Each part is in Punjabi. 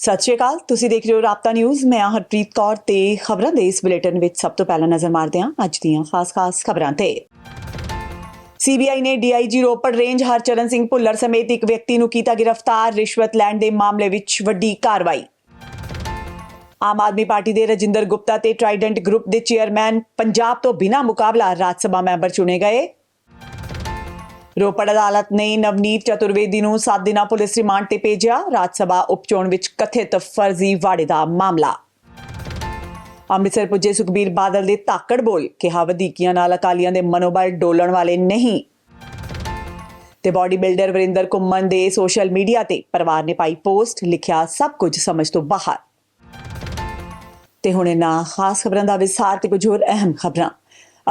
ਸਤਿ ਸ਼੍ਰੀ ਅਕਾਲ। ਤੁਸੀਂ ਦੇਖ ਰਹੇ ਹੋ ਰਾਪਤਾ ਨਿਊਜ਼। ਮੈਂ ਹਾਂ ਹਰਪ੍ਰੀਤ ਕੌਰ ਤੇ ਖਬਰਾਂ ਦੇ ਇਸ ਬੁਲੇਟਿਨ ਵਿੱਚ ਸਭ ਤੋਂ ਪਹਿਲਾਂ ਨਜ਼ਰ ਮਾਰਦੇ ਹਾਂ ਅੱਜ ਦੀਆਂ ਖਾਸ-ਖਾਸ ਖਬਰਾਂ ਤੇ। ਸੀਬੀਆਈ ਨੇ ਡੀਆਈਜੀ ਰੋਪੜ ਰੇਂਜ ਹਰਚਰਨ ਸਿੰਘ ਭੁੱਲਰ ਸਮੇਤ ਇੱਕ ਵਿਅਕਤੀ ਨੂੰ ਕੀਤਾ ਗ੍ਰਿਫਤਾਰ, ਰਿਸ਼ਵਤ ਲੈਣ ਦੇ ਮਾਮਲੇ ਵਿੱਚ ਵੱਡੀ ਕਾਰਵਾਈ। ਆਮ ਆਦਮੀ ਪਾਰਟੀ ਦੇ ਰਜਿੰਦਰ ਗੁਪਤਾ ਤੇ ਟ੍ਰਾਈਡੈਂਟ ਗਰੁੱਪ ਦੇ ਚੇਅਰਮੈਨ ਪੰਜਾਬ ਤੋਂ ਬਿਨਾਂ ਮੁਕਾਬਲਾ ਰਾਜ ਸਭਾ ਮੈਂਬਰ ਚੁਣੇ ਗਏ। ਰੋਪੜ ਅਦਾਲਤ ਨੇ ਨਵਨੀਤ ਚਤੁਰਵੇਦੀ ਨੂੰ 7 ਦਿਨਾਂ ਪੁਲਿਸ ਰਿਮਾਂਡ ਤੇ ਭੇਜਿਆ। ਰਾਜ ਸਭਾ ਉਪਚੋਣ ਵਿੱਚ ਕਥਿਤ ਫਰਜ਼ੀ ਵਾੜੇ ਦਾ ਮਾਮਲਾ। ਅੰਮ੍ਰਿਤਸਰ ਪੁੱਜੇ ਸੁਖਬੀਰ ਬਾਦਲ ਦੇ ਤਾਕੜ ਬੋਲ, ਕਿਹਾ ਵਧੀਕੀਆਂ ਨਾਲ ਅਕਾਲੀਆਂ ਦੇ ਮਨੋਬਲ ਡੋਲਣ ਵਾਲੇ ਨਹੀਂ। ਤੇ ਬਾਡੀ ਬਿਲਡਰ ਵਰਿੰਦਰ ਕੁੰਮਨ ਦੇ ਸੋਸ਼ਲ ਮੀਡੀਆ ਤੇ ਪਰਿਵਾਰ ਨੇ ਪਾਈ ਪੋਸਟ, ਲਿਖਿਆ ਸਭ ਕੁਝ ਸਮਝ ਤੋਂ ਬਾਹਰ। ਤੇ ਹੁਣ ਇਹਨਾਂ ਖਾਸ ਖਬਰਾਂ ਦਾ ਵਿਸਥਾਰ ਤੇ ਕੁਝ ਹੋਰ ਅਹਿਮ ਖਬਰਾਂ।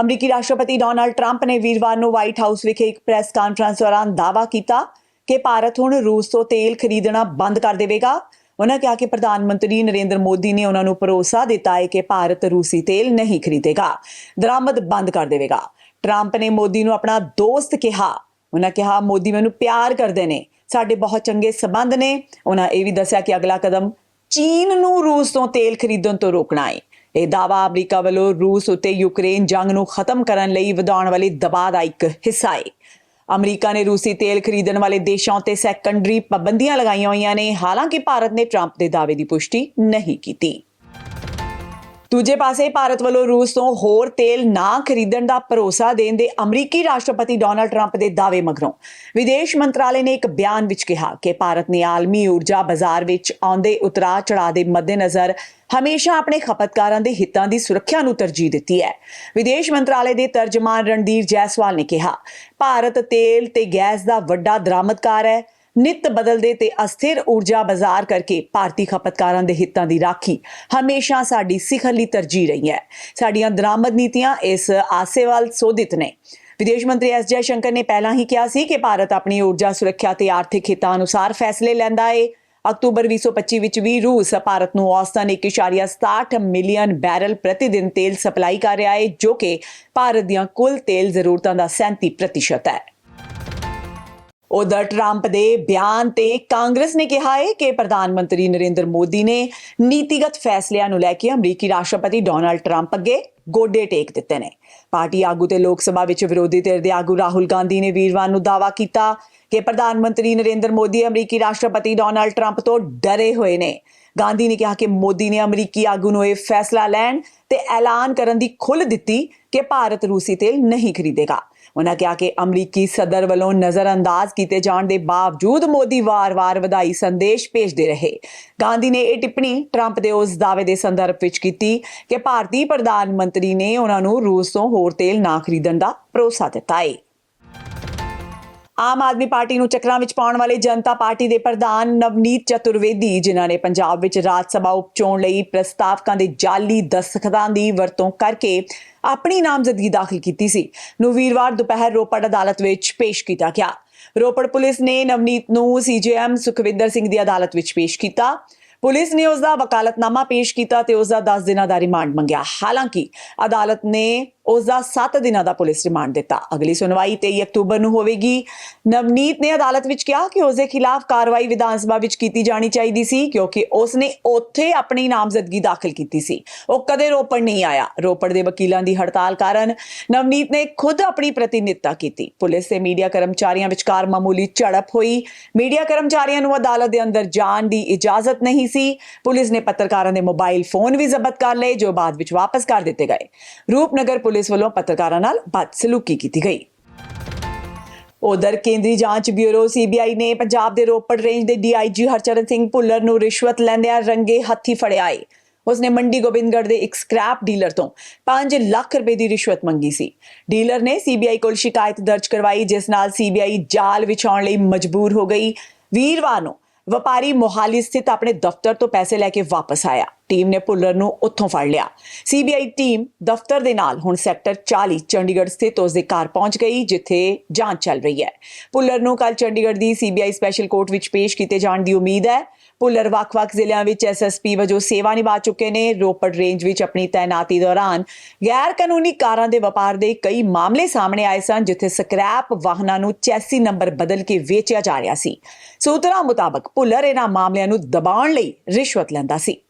ਅਮਰੀਕੀ ਰਾਸ਼ਟਰਪਤੀ ਡੋਨਾਲਡ ਟਰੰਪ ਨੇ ਵੀਰਵਾਰ ਨੂੰ ਵਾਈਟ ਹਾਊਸ ਵਿਖੇ ਇੱਕ ਪ੍ਰੈਸ ਕਾਨਫਰੰਸ ਦੌਰਾਨ ਦਾਅਵਾ ਕੀਤਾ ਕਿ ਭਾਰਤ ਹੁਣ ਰੂਸ ਤੋਂ ਤੇਲ ਖਰੀਦਣਾ ਬੰਦ ਕਰ ਦੇਵੇਗਾ। ਉਹਨਾਂ ਕਿਹਾ ਕਿ ਪ੍ਰਧਾਨ ਮੰਤਰੀ ਨਰਿੰਦਰ ਮੋਦੀ ਨੇ ਉਹਨਾਂ ਨੂੰ ਭਰੋਸਾ ਦਿੱਤਾ ਹੈ ਕਿ ਭਾਰਤ ਰੂਸੀ ਤੇਲ ਨਹੀਂ ਖਰੀਦੇਗਾ। ਦਰਾਮਦ ਬੰਦ ਕਰ ਦੇਵੇਗਾ। ਟਰੰਪ ਨੇ ਮੋਦੀ ਨੂੰ ਆਪਣਾ ਦੋਸਤ ਕਿਹਾ। ਉਹਨਾਂ ਕਿਹਾ, ਮੋਦੀ ਮੈਨੂੰ ਪਿਆਰ ਕਰਦੇ ਨੇ। ਸਾਡੇ ਬਹੁਤ ਚੰਗੇ ਸਬੰਧ ਨੇ। ਉਹਨਾਂ ਇਹ ਵੀ ਦੱਸਿਆ ਕਿ ਅਗਲਾ ਕਦਮ ਚੀਨ ਨੂੰ ਰੂਸ ਤੋਂ ਤੇਲ ਖਰੀਦਣ ਤੋਂ ਰੋਕਣਾ ਹੈ ਇਹ ਦਾਅਵਾ ਅਮਰੀਕਾ ਵੱਲੋਂ ਰੂਸ ਉੱਤੇ ਯੂਕਰੇਨ ਜੰਗ ਨੂੰ ਖਤਮ ਕਰਨ ਲਈ ਵਧਾਉਣ ਵਾਲੇ ਦਬਾਅ ਦਾ ਇੱਕ ਹਿੱਸਾ ਹੈ ਅਮਰੀਕਾ ਨੇ ਰੂਸੀ ਤੇਲ ਖਰੀਦਣ ਵਾਲੇ ਦੇਸ਼ਾਂ ਉੱਤੇ ਸੈਕੰਡਰੀ ਪਾਬੰਦੀਆਂ ਲਗਾਈਆਂ ਹੋਈਆਂ ਨੇ। ਹਾਲਾਂਕਿ ਭਾਰਤ ਨੇ ਟਰੰਪ ਦੇ ਦਾਅਵੇ ਦੀ ਪੁਸ਼ਟੀ ਨਹੀਂ ਕੀਤੀ। ਦੂਜੇ ਪਾਸੇ ਭਾਰਤ ਵੱਲੋਂ ਰੂਸ ਤੋਂ ਹੋਰ ਤੇਲ ਨਾ ਖਰੀਦਣ ਦਾ ਭਰੋਸਾ ਦੇਣ ਦੇ ਅਮਰੀਕੀ ਰਾਸ਼ਟਰਪਤੀ ਡੋਨਲਡ ਟਰੰਪ ਦੇ ਦਾਅਵੇ ਮਗਰੋਂ, ਵਿਦੇਸ਼ ਮੰਤਰਾਲੇ ਨੇ ਇੱਕ ਬਿਆਨ ਵਿੱਚ ਕਿਹਾ ਕਿ ਭਾਰਤ ਨੇ ਆਲਮੀ ਊਰਜਾ ਬਾਜ਼ਾਰ ਵਿੱਚ ਆਉਂਦੇ ਉਤਰਾਅ ਚੜਾਅ ਦੇ ਮੱਦੇਨਜ਼ਰ ਹਮੇਸ਼ਾ ਆਪਣੇ ਖਪਤਕਾਰਾਂ ਦੇ ਹਿੱਤਾਂ ਦੀ ਸੁਰੱਖਿਆ ਨੂੰ ਤਰਜੀਹ ਦਿੱਤੀ ਹੈ। ਵਿਦੇਸ਼ ਮੰਤਰਾਲੇ ਦੇ ਤਰਜਮਾਨ ਰਣਦੀਰ ਜੈਸਵਾਲ ਨੇ ਕਿਹਾ, ਭਾਰਤ ਤੇਲ ਤੇ ਗੈਸ ਦਾ ਵੱਡਾ ਦਰਾਮਦਕਾਰ ਹੈ। ਨਿਤ ਬਦਲਦੇ ਤੇ ਅਸਥਿਰ ਊਰਜਾ ਬਾਜ਼ਾਰ ਕਰਕੇ ਭਾਰਤੀ ਖਪਤਕਾਰਾਂ ਦੇ ਹਿੱਤਾਂ ਦੀ ਰਾਖੀ ਹਮੇਸ਼ਾ ਸਾਡੀ ਸਿਖਰਲੀ ਤਰਜੀਹ ਰਹੀ ਹੈ। ਸਾਡੀਆਂ ਦਰਾਮਦ ਨੀਤੀਆਂ ਇਸ ਆਸੇ ਵੱਲ ਸੋਧਿਤ ਨੇ। ਵਿਦੇਸ਼ ਮੰਤਰੀ ਐਸ ਜੈ ਸ਼ੰਕਰ ਨੇ ਪਹਿਲਾਂ ਹੀ ਕਿਹਾ ਸੀ ਕਿ ਭਾਰਤ ਆਪਣੀ ਊਰਜਾ ਸੁਰੱਖਿਆ ਤੇ ਆਰਥਿਕ ਹਿੱਤਾਂ ਅਨੁਸਾਰ ਫੈਸਲੇ ਲੈਂਦਾ ਹੈ ਅਕਤੂਬਰ 2025 ਵਿੱਚ ਵੀ ਰੂਸ ਭਾਰਤ ਨੂੰ ਔਸਤਨ 1.67 ਮਿਲੀਅਨ ਬੈਰਲ ਪ੍ਰਤੀ ਦਿਨ ਤੇਲ ਸਪਲਾਈ ਕਰ ਰਿਹਾ ਹੈ ਜੋ ਕਿ ਭਾਰਤ ਦੀਆਂ ਕੁੱਲ ਤੇਲ ਜ਼ਰੂਰਤਾਂ ਦਾ 37% ਹੈ। ਉਧਰ ਟਰੰਪ ਦੇ ਬਿਆਨ ਤੇ ਕਾਂਗਰਸ ਨੇ ਕਿਹਾ ਹੈ ਕਿ ਪ੍ਰਧਾਨ ਮੰਤਰੀ ਨਰਿੰਦਰ ਮੋਦੀ ਨੇ ਨੀਤੀਗਤ ਫੈਸਲਿਆਂ ਨੂੰ ਲੈ ਕੇ ਅਮਰੀਕੀ ਰਾਸ਼ਟਰਪਤੀ ਡੋਨਾਲਡ ਟਰੰਪ ਅੱਗੇ ਗੋਡੇ ਟੇਕ ਦਿੱਤੇ ਨੇ। ਪਾਰਟੀ ਆਗੂ ਤੇ ਲੋਕ ਸਭਾ ਵਿੱਚ ਵਿਰੋਧੀ ਧਿਰ ਦੇ ਆਗੂ ਰਾਹੁਲ ਗਾਂਧੀ ਨੇ ਵੀਰਵਾਰ ਨੂੰ ਦਾਅਵਾ ਕੀਤਾ ਕਿ ਪ੍ਰਧਾਨ ਮੰਤਰੀ ਨਰਿੰਦਰ ਮੋਦੀ ਅਮਰੀਕੀ ਰਾਸ਼ਟਰਪਤੀ ਡੋਨਾਲਡ ਟਰੰਪ ਤੋਂ ਡਰੇ ਹੋਏ ਨੇ। ਗਾਂਧੀ ਨੇ ਕਿਹਾ ਕਿ ਮੋਦੀ ਨੇ ਅਮਰੀਕੀ ਆਗੂ ਨੂੰ ਇਹ ਫੈਸਲਾ ਲੈਣ ਤੇ ਐਲਾਨ ਕਰਨ ਦੀ ਖੁੱਲ੍ਹ ਦਿੱਤੀ ਕਿ ਭਾਰਤ ਰੂਸੀ ਤੇਲ ਨਹੀਂ ਖਰੀਦੇਗਾ। ਉਹਨਾਂ ਕਿਹਾ ਕਿ ਅਮਰੀਕੀ ਸਦਰ ਵੱਲੋਂ ਨਜ਼ਰਅੰਦਾਜ਼ ਕੀਤੇ ਜਾਣ ਦੇ ਬਾਵਜੂਦ ਮੋਦੀ ਵਾਰ-ਵਾਰ ਵਧਾਈ ਸੰਦੇਸ਼ ਭੇਜਦੇ ਰਹੇ। ਗਾਂਧੀ ਨੇ ਇਹ ਟਿੱਪਣੀ ਟਰੰਪ ਦੇ ਉਸ ਦਾਅਵੇ ਦੇ ਸੰਦਰਭ ਵਿੱਚ ਕੀਤੀ ਕਿ ਭਾਰਤੀ ਪ੍ਰਧਾਨ ਮੰਤਰੀ ਨੇ ਉਹਨਾਂ ਨੂੰ ਰੂਸ ਤੋਂ ਹੋਰ ਤੇਲ ਨਾ ਖਰੀਦਣ ਦਾ ਭਰੋਸਾ ਦਿੱਤਾ ਹੈ ਆਮ ਆਦਮੀ ਪਾਰਟੀ ਨੂੰ ਚੱਕਰਾਂ ਵਿੱਚ ਪਾਉਣ ਵਾਲੇ ਜਨਤਾ ਪਾਰਟੀ ਦੇ ਪ੍ਰਧਾਨ ਨਵਨੀਤ ਚਤੁਰਵੇਦੀ, ਜਿਨ੍ਹਾਂ ਨੇ ਪੰਜਾਬ ਵਿੱਚ ਰਾਜ ਸਭਾ ਉਪਚੋਣ ਲਈ ਪ੍ਰਸਤਾਵਕਾਂ ਦੇ ਜਾਲੀ ਦਸਤਖਤਾਂ ਦੀ ਵਰਤੋਂ ਕਰਕੇ ਆਪਣੀ ਨਾਮਜ਼ਦਗੀ ਦਾਖਲ ਕੀਤੀ ਸੀ। ਨੂੰ ਵੀਰਵਾਰ ਦੁਪਹਿਰ ਰੋਪੜ ਅਦਾਲਤ ਵਿੱਚ ਪੇਸ਼ ਕੀਤਾ ਗਿਆ। ਰੋਪੜ ਪੁਲਿਸ ਨੇ ਨਵਨੀਤ ਨੂੰ ਸੀਜੀਐਮ ਸੁਖਵਿੰਦਰ ਸਿੰਘ ਦੀ ਅਦਾਲਤ ਵਿੱਚ ਪੇਸ਼ ਕੀਤਾ। ਪੁਲਿਸ ਨੇ ਉਸ ਦਾ ਵਕਾਲਤਨਾਮਾ ਪੇਸ਼ ਕੀਤਾ ਤੇ ਉਸ ਦਾ 10 ਦਿਨਾਂ ਦਾ ਰਿਮਾਂਡ ਮੰਗਿਆ। ਹਾਲਾਂਕਿ ਅਦਾਲਤ ਨੇ ਉਸ ਦਾ 7 ਦਿਨਾਂ ਦਾ ਪੁਲਿਸ ਰਿਮਾਂਡ ਦਿੱਤਾ। ਅਗਲੀ ਸੁਣਵਾਈ 23 ਅਕਤੂਬਰ ਨੂੰ ਹੋਵੇਗੀ। ਨਵਨੀਤ ਨੇ ਅਦਾਲਤ ਵਿੱਚ ਕਿਹਾ ਕਿ ਉਸ ਦੇ ਖਿਲਾਫ ਕਾਰਵਾਈ ਵਿਧਾਨ ਸਭਾ ਵਿੱਚ ਕੀਤੀ ਜਾਣੀ ਚਾਹੀਦੀ ਸੀ, ਕਿਉਂਕਿ ਉਸ ਨੇ ਉੱਥੇ ਆਪਣੀ ਨਾਮਜ਼ਦਗੀ ਦਾਖਲ ਕੀਤੀ ਸੀ। ਉਹ ਕਦੇ ਰੋਪੜ ਨਹੀਂ ਆਇਆ। ਰੋਪੜ ਦੇ ਵਕੀਲਾਂ ਦੀ ਹੜਤਾਲ ਕਾਰਨ ਨਵਨੀਤ ਨੇ ਖੁਦ ਆਪਣੀ ਪ੍ਰਤੀਨਿਧਤਾ ਕੀਤੀ। ਪੁਲਿਸ ਤੇ ਮੀਡੀਆ ਕਰਮਚਾਰੀਆਂ ਵਿਚਕਾਰ ਮਾਮੂਲੀ ਝੜਪ ਹੋਈ। ਮੀਡੀਆ ਕਰਮਚਾਰੀਆਂ ਨੂੰ ਅਦਾਲਤ ਦੇ ਅੰਦਰ ਜਾਣ ਦੀ ਇਜਾਜ਼ਤ ਨਹੀਂ ਸੀ। ਪੁਲਿਸ ਨੇ ਪੱਤਰਕਾਰਾਂ ਦੇ ਮੋਬਾਈਲ ਫੋਨ ਵੀ ਜ਼ਬਤ ਕਰ ਲਏ, ਜੋ ਬਾਅਦ ਵਿੱਚ ਵਾਪਸ ਕਰ ਦਿੱਤੇ ਗਏ। ਰੂਪਨਗਰ ਪੁਲਿਸ ਵੱਲੋਂ ਪੱਤਰਕਾਰਾਂ ਨਾਲ ਬਦਸਲੂਕੀ ਕੀਤੀ ਗਈ। ਉਧਰ ਕੇਂਦਰੀ ਜਾਂਚ ਬਿਊਰੋ ਸੀਬੀਆਈ ਨੇ ਪੰਜਾਬ ਦੇ ਰੋਪੜ ਰੇਂਜ ਦੇ ਡੀਆਈਜੀ ਹਰਚਰਨ ਸਿੰਘ ਭੁੱਲਰ ਨੂੰ ਰਿਸ਼ਵਤ ਲੈਂਦਿਆਂ ਰੰਗੇ ਹੱਥੀ ਫੜਿਆ ਹੈ ਉਸਨੇ ਮੰਡੀ ਗੋਬਿੰਦਗੜ੍ਹ ਦੇ ਇੱਕ ਸਕ੍ਰੈਪ ਡੀਲਰ ਤੋਂ 5 ਲੱਖ ਰੁਪਏ ਦੀ ਰਿਸ਼ਵਤ ਮੰਗੀ ਸੀ। ਡੀਲਰ ਨੇ ਸੀਬੀਆਈ ਕੋਲ ਸ਼ਿਕਾਇਤ ਦਰਜ ਕਰਵਾਈ, ਜਿਸ ਨਾਲ ਸੀਬੀਆਈ ਜਾਲ ਵਿਛਾਉਣ ਲਈ ਮਜਬੂਰ ਹੋ ਗਈ। ਵੀਰਵਾਰ ਨੂੰ ਵਪਾਰੀ ਮੋਹਾਲੀ ਸਥਿਤ ਆਪਣੇ ਦਫ਼ਤਰ ਤੋਂ ਪੈਸੇ ਲੈ ਕੇ ਵਾਪਸ ਆਇਆ। ਟੀਮ ਨੇ ਭੁੱਲਰ ਨੂੰ ਉੱਥੋਂ ਫੜ ਲਿਆ। ਸੀਬੀਆਈ ਟੀਮ ਦਫ਼ਤਰ ਦੇ ਨਾਲ ਹੁਣ ਸੈਕਟਰ 40 ਚੰਡੀਗੜ੍ਹ ਸਥਿਤ ਉਸ ਦੇ ਘਰ ਪਹੁੰਚ ਗਈ, ਜਿੱਥੇ ਜਾਂਚ ਚੱਲ ਰਹੀ ਹੈ। ਭੁੱਲਰ ਨੂੰ ਕੱਲ ਚੰਡੀਗੜ੍ਹ ਦੀ ਸੀਬੀਆਈ ਸਪੈਸ਼ਲ ਕੋਰਟ ਵਿੱਚ ਪੇਸ਼ ਕੀਤੇ ਜਾਣ ਦੀ ਉਮੀਦ ਹੈ। ਭੁੱਲਰ ਵੱਖ-ਵੱਖ ਜ਼ਿਲ੍ਹਿਆਂ ਵਿੱਚ ਐਸਐਸਪੀ ਵਜੋਂ ਸੇਵਾ ਨਿਭਾ ਚੁੱਕੇ ਨੇ। ਰੋਪੜ ਰੇਂਜ ਵਿੱਚ ਆਪਣੀ ਤਾਇਨਾਤੀ ਦੌਰਾਨ ਗੈਰ ਕਾਨੂੰਨੀ ਕਾਰਾਂ ਦੇ ਵਪਾਰ ਦੇ ਕਈ ਮਾਮਲੇ ਸਾਹਮਣੇ ਆਏ ਸਨ, ਜਿੱਥੇ ਸਕ੍ਰੈਪ ਵਾਹਨਾਂ ਨੂੰ ਚੈਸੀ ਨੰਬਰ ਬਦਲ ਕੇ ਵੇਚਿਆ ਜਾ ਰਿਹਾ ਸੀ। ਸੂਤਰਾਂ ਮੁਤਾਬਕ ਭੁੱਲਰ ਇਹਨਾਂ ਮਾਮਲਿਆਂ ਨੂੰ ਦਬਾਉਣ ਲਈ ਰਿਸ਼ਵਤ ਲੈਂਦਾ ਸੀ।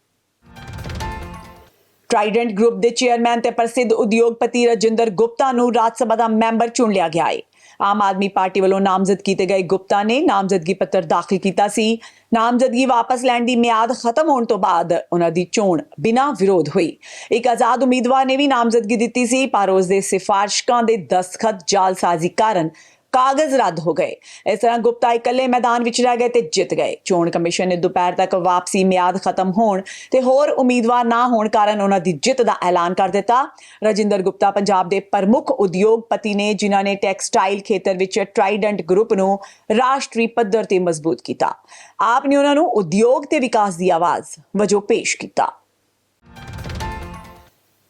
ਟ੍ਰਾਈਡੈਂਟ ਗਰੁੱਪ ਦੇ ਚੇਅਰਮੈਨ ਤੇ ਪ੍ਰਸਿੱਧ ਉਦਯੋਗਪਤੀ ਰਜਿੰਦਰ ਗੁਪਤਾ ਨੂੰ ਰਾਜ ਸਭਾ ਦਾ ਮੈਂਬਰ ਚੁਣ ਲਿਆ ਗਿਆ ਹੈ। ਆਮ ਆਦਮੀ ਪਾਰਟੀ ਵੱਲੋਂ ਨਾਮਜ਼ਦ ਕੀਤੇ ਗਏ ਗੁਪਤਾ ਨੇ ਨਾਮਜ਼ਦਗੀ ਪੱਤਰ ਦਾਖਲ ਕੀਤਾ ਸੀ। ਨਾਮਜ਼ਦਗੀ ਵਾਪਸ ਲੈਣ ਦੀ ਮਿਆਦ ਖਤਮ ਹੋਣ ਤੋਂ ਬਾਅਦ ਉਹਨਾਂ ਦੀ ਚੋਣ ਬਿਨਾਂ ਵਿਰੋਧ ਹੋਈ। ਇੱਕ ਆਜ਼ਾਦ ਉਮੀਦਵਾਰ ਨੇ ਵੀ ਨਾਮਜ਼ਦਗੀ ਦਿੱਤੀ ਸੀ, ਪਰ ਉਸ ਦੇ ਸਿਫਾਰਿਸ਼ਕਾਂ ਦੇ ਦਸਖਤ ਜਾਲਸਾਜ਼ੀ ਕਾਰਨ ਕਾਗਜ਼ ਰੱਦ ਹੋ ਗਏ। ਇਸ ਤਰ੍ਹਾਂ ਗੁਪਤਾ ਇਕੱਲੇ ਮੈਦਾਨ ਵਿੱਚ ਰਹਿ ਗਏ ਤੇ ਜਿੱਤ ਗਏ। ਚੋਣ ਕਮਿਸ਼ਨ ਨੇ ਦੁਪਹਿਰ ਤੱਕ ਵਾਪਸੀ ਮਿਆਦ ਖਤਮ ਹੋਣ ਤੇ ਹੋਰ ਉਮੀਦਵਾਰ ਨਾ ਹੋਣ ਕਾਰਨ ਉਹਨਾਂ ਦੀ ਜਿੱਤ ਦਾ ਐਲਾਨ ਕਰ ਦਿੱਤਾ। ਰਜਿੰਦਰ ਗੁਪਤਾ ਪੰਜਾਬ ਦੇ ਪ੍ਰਮੁੱਖ ਉਦਯੋਗਪਤੀ ਨੇ ਜਿਨ੍ਹਾਂ ਨੇ ਟੈਕਸਟਾਈਲ ਖੇਤਰ ਵਿੱਚ ਟ੍ਰਾਈਡੈਂਟ ਗਰੁੱਪ ਨੂੰ ਰਾਸ਼ਟਰੀ ਪੱਧਰ ਤੇ ਮਜ਼ਬੂਤ ਕੀਤਾ। ਆਪ ਨੇ ਉਹਨਾਂ ਨੂੰ ਉਦਯੋਗ ਤੇ ਵਿਕਾਸ ਦੀ ਆਵਾਜ਼ ਵਜੋਂ ਪੇਸ਼ ਕੀਤਾ।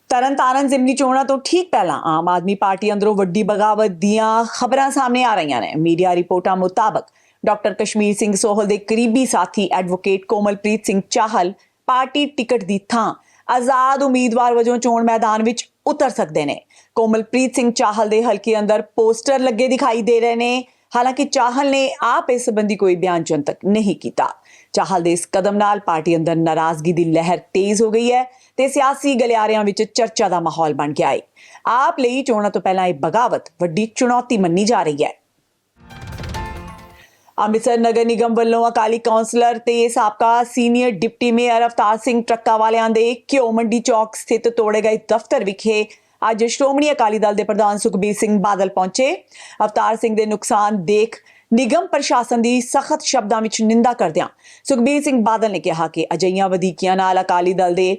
ਤਰਨਤਾਰਨ ਜ਼ਿਮਨੀ ਚੋਣਾਂ ਤੋਂ ਠੀਕ ਪਹਿਲਾਂ ਆਮ ਆਦਮੀ ਪਾਰਟੀ ਅੰਦਰੋਂ ਵੱਡੀ ਬਗਾਵਤ ਦੀਆਂ ਖਬਰਾਂ ਸਾਹਮਣੇ ਆ ਰਹੀਆਂ ਨੇ। ਮੀਡੀਆ ਰਿਪੋਰਟਾਂ ਮੁਤਾਬਕ ਡਾਕਟਰ ਕਸ਼ਮੀਰ ਸਿੰਘ ਸੋਹਲ ਦੇ ਕਰੀਬੀ ਸਾਥੀ advocate Komalpreet Singh Chahal party ticket ਦੀ ਥਾਂ ਆਜ਼ਾਦ ਉਮੀਦਵਾਰ ਵਜੋਂ ਚੋਣ ਮੈਦਾਨ ਵਿੱਚ ਉਤਰ ਸਕਦੇ ਨੇ। ਕੋਮਲਪ੍ਰੀਤ ਸਿੰਘ ਚਾਹਲ ਦੇ ਹਲਕੇ ਅੰਦਰ ਪੋਸਟਰ ਲੱਗੇ ਦਿਖਾਈ ਦੇ ਰਹੇ ਨੇ। ਹਾਲਾਂਕਿ ਚਾਹਲ ਨੇ ਆਪ ਇਸ ਸੰਬੰਧੀ ਕੋਈ ਬਿਆਨ ਜਨਤਕ ਨਹੀਂ ਕੀਤਾ। ਚਾਹਲ ਦੇ ਇਸ ਕਦਮ ਨਾਲ ਪਾਰਟੀ ਅੰਦਰ ਨਾਰਾਜ਼ਗੀ ਦੀ ਲਹਿਰ ਤੇਜ਼ ਹੋ ਗਈ ਹੈ। ਤੇ ਸਿਆਸੀ ਗਲਿਆਰਿਆਂ ਵਿੱਚ ਚਰਚਾ ਦਾ ਮਾਹੌਲ ਬਣ ਗਿਆ ਹੈ ਆਪ ਲਈ ਚੋਣਾਂ ਤੋਂ ਪਹਿਲਾਂ ਇਹ ਬਗਾਵਤ ਵੱਡੀ ਚੁਣੌਤੀ ਮੰਨੀ ਜਾ ਰਹੀ ਹੈ। ਅੰਮ੍ਰਿਤਸਰ ਨਗਰ ਨਿਗਮ ਵੱਲੋਂ ਅਕਾਲੀ ਕੌਂਸਲਰ ਤੇ ਸਾਬਕਾ senior deputy mayor Avtar Singh ਟਰੱਕਾ ਵਾਲਿਆਂ ਦੇ ਘਿਓ ਮੰਡੀ ਚੌਕ ਸਥਿਤ ਤੋੜੇ ਗਏ ਦਫ਼ਤਰ ਵਿਖੇ ਅੱਜ ਸ਼੍ਰੋਮਣੀ ਅਕਾਲੀ ਦਲ ਦੇ ਪ੍ਰਧਾਨ ਸੁਖਬੀਰ ਸਿੰਘ ਬਾਦਲ ਪਹੁੰਚੇ। ਅਵਤਾਰ ਸਿੰਘ ਦੇ ਨੁਕਸਾਨ ਦੇਖ ਨਿਗਮ ਪ੍ਰਸ਼ਾਸਨ ਦੀ ਸਖਤ ਸ਼ਬਦਾਂ ਵਿੱਚ ਨਿੰਦਾ ਕਰਦਿਆਂ ਸੁਖਬੀਰ ਸਿੰਘ ਬਾਦਲ ਨੇ ਕਿਹਾ ਕਿ ਅਜਈਆਂ ਵਧੀਕੀਆਂ ਨਾਲ ਅਕਾਲੀ ਦਲ ਦੇ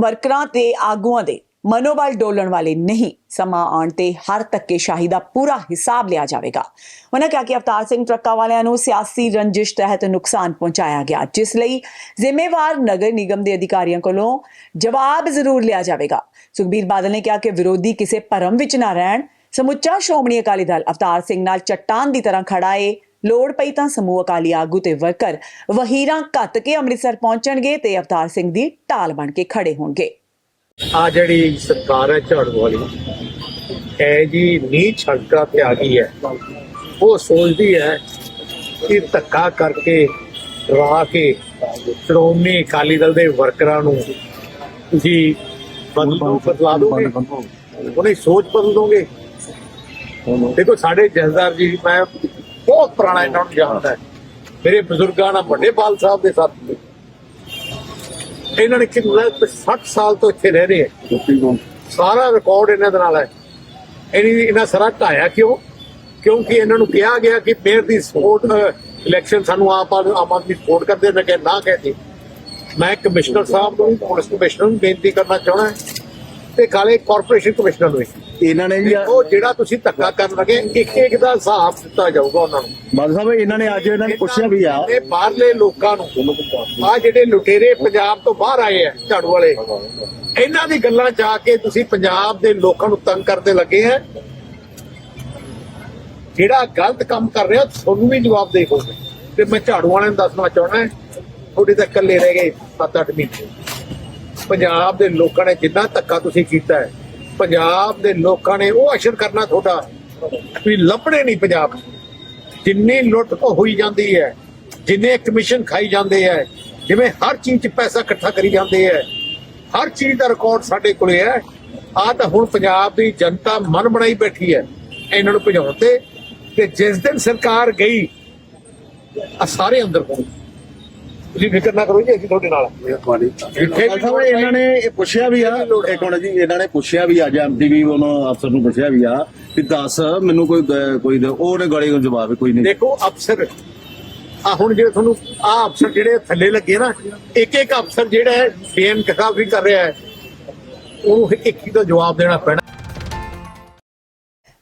ਵਰਕਰਾਂ ਤੇ ਆਗੂਆਂ ਦੇ ਮਨੋਬਲ ਡੋਲਣ ਵਾਲੇ ਨਹੀਂ। ਸਮਾਂ ਆਉਣ ਤੇ ਹਰ ਧੱਕੇਸ਼ਾਹੀ ਦਾ ਪੂਰਾ ਹਿਸਾਬ ਲਿਆ ਜਾਵੇਗਾ। ਉਹਨਾਂ ਕਿਹਾ ਕਿ ਅਵਤਾਰ ਸਿੰਘ ਟਰੱਕਾ ਵਾਲਿਆਂ ਨੂੰ ਸਿਆਸੀ ਰੰਜਿਸ਼ ਤਹਿਤ ਨੁਕਸਾਨ ਪਹੁੰਚਾਇਆ ਗਿਆ, ਜਿਸ ਲਈ ਜ਼ਿੰਮੇਵਾਰ ਨਗਰ ਨਿਗਮ ਦੇ ਅਧਿਕਾਰੀਆਂ ਕੋਲੋਂ ਜਵਾਬ ਜ਼ਰੂਰ ਲਿਆ ਜਾਵੇਗਾ। ਸੁਖਬੀਰ ਬਾਦਲ ਨੇ ਕਿਹਾ ਕਿ ਵਿਰੋਧੀ ਕਿਸੇ ਭਰਮ ਵਿੱਚ ਨਾ ਰਹਿਣ। ਸਮੁੱਚਾ ਸ਼੍ਰੋਮਣੀ ਅਕਾਲੀ ਦਲ ਅਵਤਾਰ ਸਿੰਘ ਨਾਲ ਚੱਟਾਨ ਦੀ ਤਰ੍ਹਾਂ ਖੜਾ ਏ। ਲੋੜ ਪਈ ਤਾਂ ਸਮੂਹ ਅਕਾਲੀ ਆਗੂ ਤੇ ਵਰਕਰ ਵਹੀਰਾਂ ਘੱਤ ਕੇ ਅੰਮ੍ਰਿਤਸਰ ਪਹੁੰਚਣਗੇ ਤੇ ਅਵਤਾਰ ਸਿੰਘ ਦੀ ਢਾਲ ਬਣ ਕੇ ਖੜੇ ਹੋਣਗੇ। ਆ ਜਿਹੜੀ ਸਰਕਾਰ ਹੈ ਝਾੜੂ ਵਾਲੀ ਇਹ ਜੀ ਨੀ ਛੜਕਾ ਤੇ ਆ ਗਈ ਹੈ। ਉਹ ਸੋਚਦੀ ਹੈ ਕਿ ਧੱਕਾ ਕਰਕੇ ਰਵਾ ਕੇ ਸ਼੍ਰੋਮਣੀ ਅਕਾਲੀ ਦਲ ਦੇ ਵਰਕਰਾਂ ਨੂੰ ਤੁਸੀਂ ਬਦਲੋ ਬਦਲਾ ਦੋਗੇ। ਉਹਨੇ ਸੋਚ ਬਦਲ ਦੋਗੇ। ਦੇਖੋ ਸਾਡੇ ਜਥੇਦਾਰ ਜੀ ਮੈਂ ਬਹੁਤ ਪੁਰਾਣਾ ਇਹਨਾਂ ਨੂੰ ਜਾਣਦਾ ਹੈ। ਮੇਰੇ ਬਜ਼ੁਰਗਾਂ ਨਾਲ ਵੱਡੇ ਬਾਲ ਸਾਹਿਬ ਦੇ ਸਾਥੀ ਇਹਨਾਂ ਨੇ ਕਿੰਨਾ 60 ਸਾਲ ਤੋਂ ਇੱਥੇ ਰਹਿ ਰਹੇ ਹੈ। ਸਾਰਾ ਰਿਕਾਰਡ ਇਹਨਾਂ ਦੇ ਨਾਲ ਹੈ। ਇਹਨੀ ਇਹਨਾਂ ਸਾਰਾ ਢਾਇਆ ਕਿਉਂ? ਕਿਉਂਕਿ ਇਹਨਾਂ ਨੂੰ ਕਿਹਾ ਗਿਆ ਕਿ ਮੇਅਰ ਦੀ ਸਪੋਰਟ ਇਲੈਕਸ਼ਨ ਸਾਨੂੰ ਆਪ ਆਮ ਆਦਮੀ ਸਪੋਰਟ ਕਰਦੇ ਨੇ ਕਿ ਨਾ ਕਹਤੇ ਮੈਂ ਕਮਿਸ਼ਨਰ ਸਾਹਿਬ ਨੂੰ, ਪੁਲਿਸ ਕਮਿਸ਼ਨਰ ਨੂੰ ਬੇਨਤੀ ਕਰਨਾ ਚਾਹੁੰਦਾ ਤੇ ਕਾਲੇ ਕਾਰਪੋਰੇਸ਼ਨ ਕਮਿਸ਼ਨਰ ਨੂੰ। ਇਹਨਾਂ ਨੇ ਵੀ ਉਹ ਜਿਹੜਾ ਤੁਸੀਂ ਧੱਕਾ ਕਰਨ ਲੱਗੇ ਇੱਕ ਇੱਕ ਦਾ ਹਿਸਾਬ ਦਿੱਤਾ ਜਾਊਗਾ ਉਹਨਾਂ ਨੂੰ। ਮਾਨ ਸਾਹਿਬ ਇਹਨਾਂ ਨੇ ਅੱਜ ਇਹਨਾਂ ਨੇ ਪੁੱਛਿਆ ਵੀ ਆ। ਇਹ ਬਾਹਰਲੇ ਲੋਕਾਂ ਨੂੰ ਆ ਜਿਹੜੇ ਲੁਟੇਰੇ ਪੰਜਾਬ ਤੋਂ ਬਾਹਰ ਆਏ ਆ ਝਾੜੂ ਵਾਲੇ ਇਹਨਾਂ ਦੀ ਗੱਲਾਂ ਜਾ ਕੇ ਤੁਸੀਂ ਪੰਜਾਬ ਦੇ ਲੋਕਾਂ ਨੂੰ ਤੰਗ ਕਰਦੇ ਲੱਗੇ ਆ। ਜਿਹੜਾ ਗਲਤ ਕੰਮ ਕਰ ਰਿਹਾ ਤੁਹਾਨੂੰ ਵੀ ਜਵਾਬ ਦੇ ਹੋਵੇ ਤੇ ਮੈਂ ਝਾੜੂ ਵਾਲਿਆਂ ਨੂੰ ਦੱਸਣਾ ਚਾਹਣਾ ਹੈ ਤੁਹਾਡੇ ਤਾਂ ਇਕੱਲੇ ਰਹਿ ਗਏ 7-8 ਮਹੀਨੇ। ਪੰਜਾਬ ਦੇ ਲੋਕਾਂ ਨੇ ਜਿੰਨਾ ਧੱਕਾ ਤੁਸੀਂ ਕੀਤਾ ਹੈ, ਪੰਜਾਬ ਦੇ ਲੋਕਾਂ ਨੇ ਉਹ ਅਸ਼ਰ ਕਰਨਾ ਤੁਹਾਡਾ ਵੀ ਲੱਭਣੇ ਨਹੀਂ ਪੰਜਾਬ। ਜਿੰਨੀ ਲੁੱਟ ਖੋ ਹੋਈ ਜਾਂਦੀ ਹੈ, ਜਿੰਨੇ ਕਮਿਸ਼ਨ ਖਾਈ ਜਾਂਦੇ ਹੈ, ਜਿਵੇਂ ਹਰ ਚੀਜ਼ 'ਚ ਪੈਸਾ ਇਕੱਠਾ ਕਰੀ ਜਾਂਦੇ ਹੈ, ਹਰ ਚੀਜ਼ ਦਾ ਰਿਕਾਰਡ ਸਾਡੇ ਕੋਲੇ ਹੈ। ਆ ਤਾਂ ਹੁਣ ਪੰਜਾਬ ਦੀ ਜਨਤਾ ਮਨ ਬਣਾਈ ਬੈਠੀ ਹੈ, ਇਹਨਾਂ ਨੂੰ ਭਜਾਉਣ ਤੇ ਤੇ ਜਿਸ ਦਿਨ ਸਰਕਾਰ ਗਈ ਆ ਸਾਰੇ ਅੰਦਰ ਪਹੁੰਚ। ਤੁਸੀਂ ਫਿਕਰ ਨਾ ਕਰੋ ਜੀ ਅਸੀਂ ਤੁਹਾਡੇ ਨਾਲ ਸਾਹਿਬ ਇਹਨਾਂ ਨੇ ਇਹ ਪੁੱਛਿਆ ਵੀ ਆ ਇੱਕ ਮਿੰਟ ਜੀ ਇਹਨਾਂ ਨੇ ਪੁੱਛਿਆ ਵੀ ਅੱਜ ਐਮਟੀਵੀ ਉਹਨਾਂ ਅਫਸਰ ਨੂੰ ਪੁੱਛਿਆ ਵੀ ਆ ਕਿ ਦੱਸ ਮੈਨੂੰ ਕੋਈ ਗ- ਕੋਈ ਦ- ਉਹਨੇ ਗਾੜੀ ਨੂੰ ਜਵਾਬ ਕੋਈ ਨਹੀਂ। ਦੇਖੋ ਅਫਸਰ ਆ ਹੁਣ ਜਿਹੜੇ ਤੁਹਾਨੂੰ ਆ ਅਫਸਰ ਜਿਹੜੇ ਥੱਲੇ ਲੱਗੇ ਨਾ ਇੱਕ ਇੱਕ ਅਫਸਰ ਜਿਹੜਾ ਹੈ ਬੇਨ ਵੀ ਕਰ ਰਿਹਾ ਹੈ। ਉਹਨੂੰ ਇੱਕ ਹੀ ਦਾ ਜਵਾਬ ਦੇਣਾ ਪੈਣਾ।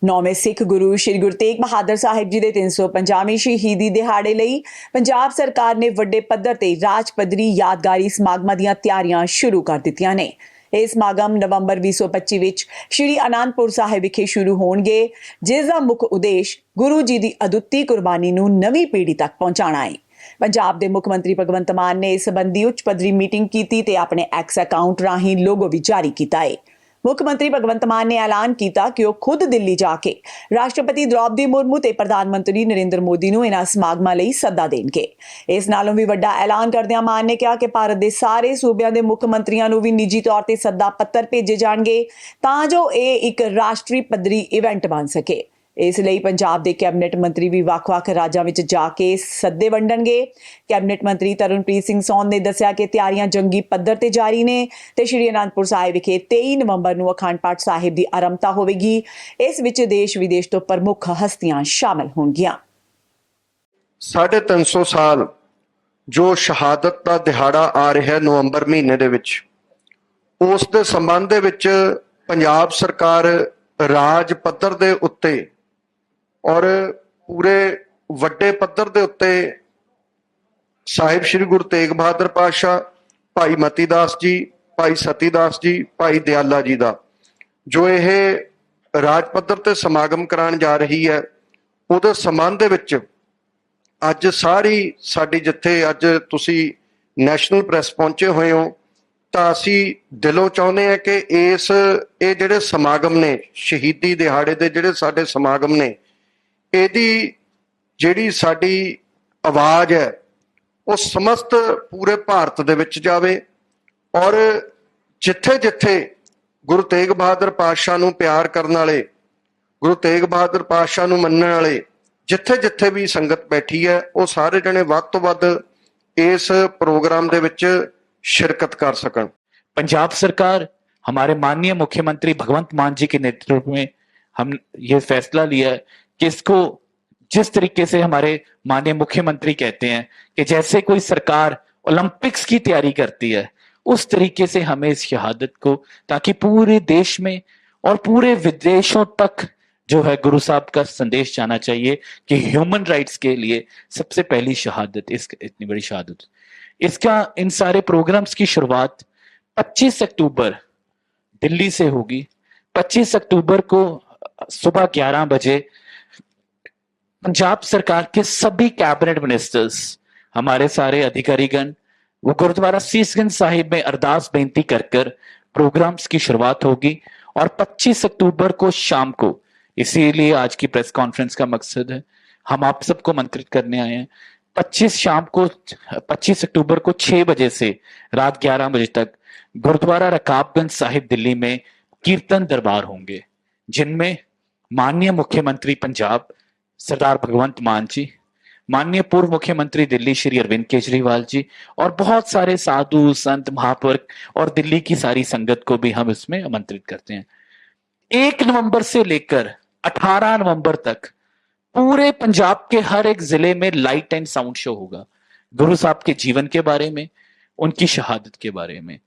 ਨੌਵੇਂ ਸਿੱਖ ਗੁਰੂ ਸ੍ਰੀ ਗੁਰੂ ਤੇਗ ਬਹਾਦਰ ਸਾਹਿਬ ਜੀ ਦੇ 350ਵੀਂ ਸ਼ਹੀਦੀ ਦਿਹਾੜੇ ਲਈ ਪੰਜਾਬ ਸਰਕਾਰ ਨੇ ਵੱਡੇ ਪੱਧਰ ਤੇ ਰਾਜ ਪੱਧਰੀ ਯਾਦਗਾਰੀ ਸਮਾਗਮਾਂ ਦੀਆਂ ਤਿਆਰੀਆਂ ਸ਼ੁਰੂ ਕਰ ਦਿੱਤੀਆਂ ਨੇ। ਇਹ ਸਮਾਗਮ ਨਵੰਬਰ 2025 ਵਿੱਚ ਸ਼੍ਰੀ ਅਨੰਦਪੁਰ ਸਾਹਿਬ ਵਿਖੇ ਸ਼ੁਰੂ ਹੋਣਗੇ, ਜਿਸ ਦਾ ਮੁੱਖ ਉਦੇਸ਼ ਗੁਰੂ ਜੀ ਦੀ ਅਦੁੱਤੀ ਕੁਰਬਾਨੀ ਨੂੰ ਨਵੀਂ ਪੀੜ੍ਹੀ ਤੱਕ ਪਹੁੰਚਾਉਣਾ ਹੈ। ਪੰਜਾਬ ਦੇ ਮੁੱਖ ਮੰਤਰੀ ਭਗਵੰਤ ਮਾਨ ਨੇ ਇਸ ਸੰਬੰਧੀ ਉੱਚ ਪੱਧਰੀ ਮੀਟਿੰਗ ਕੀਤੀ ਤੇ ਆਪਣੇ ਐਕਸ ਅਕਾਊਂਟ ਰਾਹੀਂ ਲੋਗੋ ਵੀ ਜਾਰੀ ਕੀਤਾ ਹੈ। ਮੁੱਖ ਮੰਤਰੀ ਭਗਵੰਤ ਮਾਨ ਨੇ ਐਲਾਨ ਕੀਤਾ ਕਿ ਉਹ ਖੁਦ ਦਿੱਲੀ ਜਾ ਕੇ ਰਾਸ਼ਟਰਪਤੀ ਦ੍ਰੌਪਦੀ ਮੁਰਮੂ ਤੇ ਪ੍ਰਧਾਨ ਮੰਤਰੀ ਨਰਿੰਦਰ ਮੋਦੀ ਨੂੰ ਇਹਨਾਂ ਸਮਾਗਮਾਂ ਲਈ ਸੱਦਾ ਦੇਣਗੇ। ਇਸ ਨਾਲੋਂ ਵੀ ਵੱਡਾ ਐਲਾਨ ਕਰਦਿਆਂ ਮਾਨ ਨੇ ਕਿਹਾ ਕਿ ਭਾਰਤ ਦੇ ਸਾਰੇ ਸੂਬਿਆਂ ਦੇ ਮੁੱਖ ਮੰਤਰੀਆਂ ਨੂੰ ਵੀ ਨਿੱਜੀ ਤੌਰ ਤੇ ਸੱਦਾ ਪੱਤਰ ਭੇਜੇ ਜਾਣਗੇ ਤਾਂ ਜੋ ਇਹ ਇੱਕ ਰਾਸ਼ਟਰੀ ਪੱਧਰੀ ਇਵੈਂਟ ਬਣ ਸਕੇ। ਇਸ ਲਈ ਪੰਜਾਬ ਦੇ ਕੈਬਨਿਟ ਮੰਤਰੀ ਵੀ ਵੱਖ-ਵੱਖ ਰਾਜਾਂ ਵਿੱਚ ਜਾ ਕੇ ਸੱਦੇ ਵੰਡਣਗੇ। ਕੈਬਨਿਟ ਮੰਤਰੀ ਤਰਨਪ੍ਰੀਤ ਸਿੰਘ ਸੌਨ ਨੇ ਦੱਸਿਆ ਕਿ ਤਿਆਰੀਆਂ ਜੰਗੀ ਪੱਧਰ ਤੇ ਜਾਰੀ ਨੇ ਤੇ ਸ਼੍ਰੀ ਅਨੰਦਪੁਰ ਸਾਹਿਬ ਵਿਖੇ 23 ਨਵੰਬਰ ਨੂੰ ਅਖੰਡ ਪਾਠ ਸਾਹਿਬ ਦੀ ਆਰੰਭਤਾ ਹੋਵੇਗੀ। ਇਸ ਵਿੱਚ ਦੇਸ਼ ਵਿਦੇਸ਼ ਤੋਂ ਪ੍ਰਮੁੱਖ ਹਸਤੀਆਂ ਸ਼ਾਮਲ ਹੋਣਗੀਆਂ। ਸਾਢੇ ਤਿੰਨ ਸੌ ਸਾਲ ਜੋ ਸ਼ਹਾਦਤ ਦਾ ਦਿਹਾੜਾ ਆ ਰਿਹਾ ਨਵੰਬਰ ਮਹੀਨੇ ਦੇ ਵਿੱਚ, ਉਸ ਦੇ ਸੰਬੰਧ ਦੇ ਵਿੱਚ ਪੰਜਾਬ ਸਰਕਾਰ ਰਾਜ ਪੱਧਰ ਦੇ ਉੱਤੇ ਔਰ ਪੂਰੇ ਵੱਡੇ ਪੱਧਰ ਦੇ ਉੱਤੇ ਸਾਹਿਬ ਸ੍ਰੀ ਗੁਰੂ ਤੇਗ ਬਹਾਦਰ ਪਾਤਸ਼ਾਹ, ਭਾਈ ਮਤੀ ਦਾਸ ਜੀ, ਭਾਈ ਸਤੀ ਦਾਸ ਜੀ, ਭਾਈ ਦਿਆਲਾ ਜੀ ਦਾ, ਜੋ ਇਹ ਰਾਜ ਪੱਧਰ ਤੇ ਸਮਾਗਮ ਕਰਾਉਣ ਜਾ ਰਹੀ ਹੈ, ਉਹਦੇ ਸੰਬੰਧ ਦੇ ਵਿੱਚ ਅੱਜ ਸਾਰੀ ਸਾਡੀ ਜਿੱਥੇ ਅੱਜ ਤੁਸੀਂ ਨੈਸ਼ਨਲ ਪ੍ਰੈਸ ਪਹੁੰਚੇ ਹੋਏ ਹੋ, ਤਾਂ ਅਸੀਂ ਦਿਲੋਂ ਚਾਹੁੰਦੇ ਹਾਂ ਕਿ ਇਸ, ਇਹ ਜਿਹੜੇ ਸਮਾਗਮ ਨੇ, ਸ਼ਹੀਦੀ ਦਿਹਾੜੇ ਦੇ ਜਿਹੜੇ ਸਾਡੇ ਸਮਾਗਮ ਨੇ ਇਹਦੀ ਜਿਹੜੀ ਸਾਡੀ ਆਵਾਜ਼ ਹੈ ਉਹ ਸਮਸਤ ਪੂਰੇ ਭਾਰਤ ਦੇ ਵਿੱਚ ਜਾਵੇ ਔਰ ਜਿੱਥੇ-ਜਿੱਥੇ ਗੁਰੂ ਤੇਗ ਬਹਾਦਰ ਪਾਤਸ਼ਾਹ ਨੂੰ ਪਿਆਰ ਕਰਨ ਵਾਲੇ ਗੁਰੂ ਤੇਗ ਬਹਾਦਰ ਪਾਤਸ਼ਾਹ ਨੂੰ ਮੰਨਣ ਵਾਲੇ ਜਿੱਥੇ-ਜਿੱਥੇ ਵੀ ਸੰਗਤ ਬੈਠੀ ਹੈ ਉਹ ਸਾਰੇ ਜਣੇ ਵੱਧ ਤੋਂ ਵੱਧ ਇਸ ਪ੍ਰੋਗਰਾਮ ਦੇ ਵਿੱਚ शिरकत कर सकन पंजाब सरकार हमारे माननीय मुख्यमंत्री भगवंत मान जी के नेतृत्व में हम ये फैसला लिया है कि इसको जिस तरीके से हमारे माननीय मुख्यमंत्री कहते हैं कि जैसे कोई सरकार ओलंपिक्स की तैयारी करती है, उस तरीके से हमें इस शहादत को, ताकि पूरे देश में और पूरे विदेशों तक जो है गुरु साहब का संदेश जाना चाहिए कि ह्यूमन राइट्स के लिए सबसे पहली शहादत, इस, इतनी बड़ी शहादत। इसका इन सारे प्रोग्राम्स की शुरुआत 25 अक्टूबर दिल्ली से होगी। 25 अक्टूबर को सुबह 11 बजे पंजाब सरकार के सभी कैबिनेट मिनिस्टर्स हमारे सारे अधिकारीगण, वो गुरुद्वारा सीसगंज साहिब में अरदास बेनती कर कर प्रोग्राम्स की शुरुआत होगी और 25 अक्टूबर को शाम को, इसीलिए आज की प्रेस कॉन्फ्रेंस का मकसद है, हम आप सबको मंत्रित करने आए हैं। 25 शाम को 25 अक्टूबर को 6 बजे से रात 11 बजे तक गुरुद्वारा रकाबगंज साहिब दिल्ली में कीर्तन दरबार होंगे, जिनमें माननीय मुख्यमंत्री पंजाब सरदार भगवंत मान जी, माननीय पूर्व मुख्यमंत्री दिल्ली श्री अरविंद केजरीवाल जी और बहुत सारे साधु, संत, महापुरुष और दिल्ली की सारी संगत को भी हम इसमें आमंत्रित करते हैं। एक नवंबर से लेकर 18 नवंबर तक पूरे पंजाब के हर एक ज़िले में लाइट एंड साउंड शो होगा। गुरु साहब के जीवन के बारे में, उनकी शहादत के बारे में।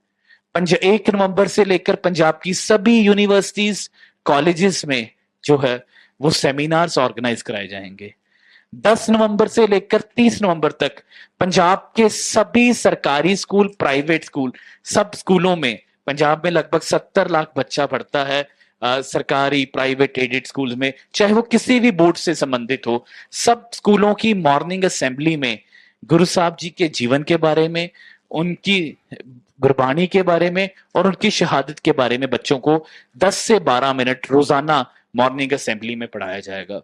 पंज, एक नवंबर से लेकर पंजाब की सभी यूनिवर्सिटीज कॉलेजेस में जो है वो सेमिनार्स ऑर्गेनाइज कराए जाएँगे। 10 नवंबर से लेकर 30 नवंबर तक पंजाब के सभी सरकारी स्कूल प्राइवेट स्कूल सब स्कूलों में पंजाब में लगभग 70 लाख बच्चा पढ़ता है अ, सरकारी प्राइवेट एडेड स्कूल में चाहे वो किसी भी बोर्ड से संबंधित हो। सब स्कूलों की मॉर्निंग असेंबली में गुरु साहब जी के जीवन के बारे में उनकी गुरबानी के बारे में और उनकी शहादत के बारे में बच्चों को 10 से 12 मिनट रोज़ाना मॉर्निंग असेंबली में पढ़ाया जाएगा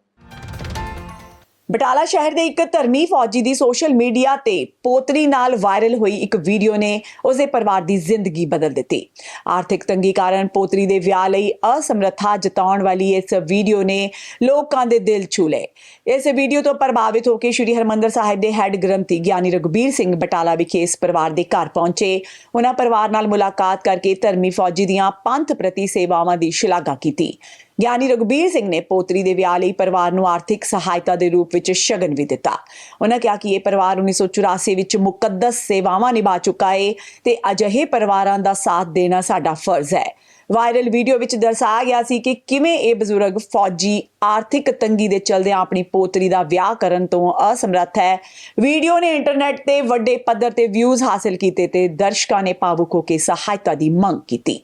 ਬਟਾਲਾ ਸ਼ਹਿਰ ਦੇ ਇੱਕ ਧਰਮੀ ਫੌਜੀ ਦੀ ਸੋਸ਼ਲ ਮੀਡੀਆ ਤੇ ਪੋਤਰੀ ਨਾਲ ਵਾਇਰਲ ਹੋਈ ਇੱਕ ਵੀਡੀਓ ਨੇ ਉਸਦੇ ਪਰਿਵਾਰ ਦੀ ਜ਼ਿੰਦਗੀ ਬਦਲ ਦਿੱਤੀ ਆਰਥਿਕ ਤੰਗੀ ਕਾਰਨ ਪੋਤਰੀ ਦੇ ਵਿਆਹ ਲਈ ਅਸਮਰੱਥਾ ਜਤਾਉਣ ਵਾਲੀ ਇਸ ਵੀਡੀਓ ਨੇ ਲੋਕਾਂ ਦੇ ਦਿਲ ਛੂ ਲਏ ਇਸ ਵੀਡੀਓ ਤੋਂ ਪ੍ਰਭਾਵਿਤ ਹੋ ਕੇ ਸ਼੍ਰੀ ਹਰਮੰਦਰ ਸਾਹਿਬ ਦੇ ਹੈੱਡ ਗ੍ਰੰਥੀ ਗਿਆਨੀ ਰਘਬੀਰ ਸਿੰਘ ਬਟਾਲਾ ਵਿਖੇ ਇਸ ਪਰਿਵਾਰ ਦੇ ਘਰ ਪਹੁੰਚੇ ਉਹਨਾਂ ਪਰਿਵਾਰ ਨਾਲ ਮੁਲਾਕਾਤ ਕਰਕੇ ਧਰਮੀ ਫੌਜੀ ਦੀਆਂ ਪੰਥ ਪ੍ਰਤੀ ਸੇਵਾਵਾਂ ਦੀ ਸ਼ਲਾਘਾ ਕੀਤੀ ਗਿਆਨੀ ਰਘਬੀਰ ਸਿੰਘ ਨੇ ਪੋਤਰੀ ਦੇ ਵਿਆਹ ਲਈ ਪਰਿਵਾਰ ਨੂੰ ਆਰਥਿਕ ਸਹਾਇਤਾ ਦੇ ਰੂਪ ਵਿੱਚ ਸ਼ਗਨ ਵੀ ਦਿੱਤਾ। ਉਹਨਾਂ ਕਿਹਾ ਕਿ ਇਹ ਪਰਿਵਾਰ 1984 ਵਿੱਚ ਮੁਕੱਦਸ ਸੇਵਾਵਾਂ ਨਿਭਾ ਚੁੱਕਾ ਹੈ ਤੇ ਅਜਿਹੇ ਪਰਿਵਾਰਾਂ ਦਾ ਸਾਥ ਦੇਣਾ ਸਾਡਾ ਫਰਜ਼ ਹੈ। ਵਾਇਰਲ ਵੀਡੀਓ ਵਿੱਚ ਦਰਸਾਇਆ ਗਿਆ ਸੀ ਕਿ ਕਿਵੇਂ ਇਹ ਬਜ਼ੁਰਗ ਫੌਜੀ ਆਰਥਿਕ ਤੰਗੀ ਦੇ ਚਲਦਿਆਂ ਆਪਣੀ ਪੋਤਰੀ ਦਾ ਵਿਆਹ ਕਰਨ ਤੋਂ ਅਸਮਰੱਥ ਹੈ। ਵੀਡੀਓ ਨੇ ਇੰਟਰਨੈਟ ਤੇ ਵੱਡੇ ਪੱਧਰ ਤੇ ਵਿਊਜ਼ ਹਾਸਲ ਕੀਤੇ ਤੇ ਦਰਸ਼ਕਾਂ ਨੇ ਭਾਵੁਕ ਹੋ ਕੇ ਸਹਾਇਤਾ ਦੀ ਮੰਗ ਕੀਤੀ।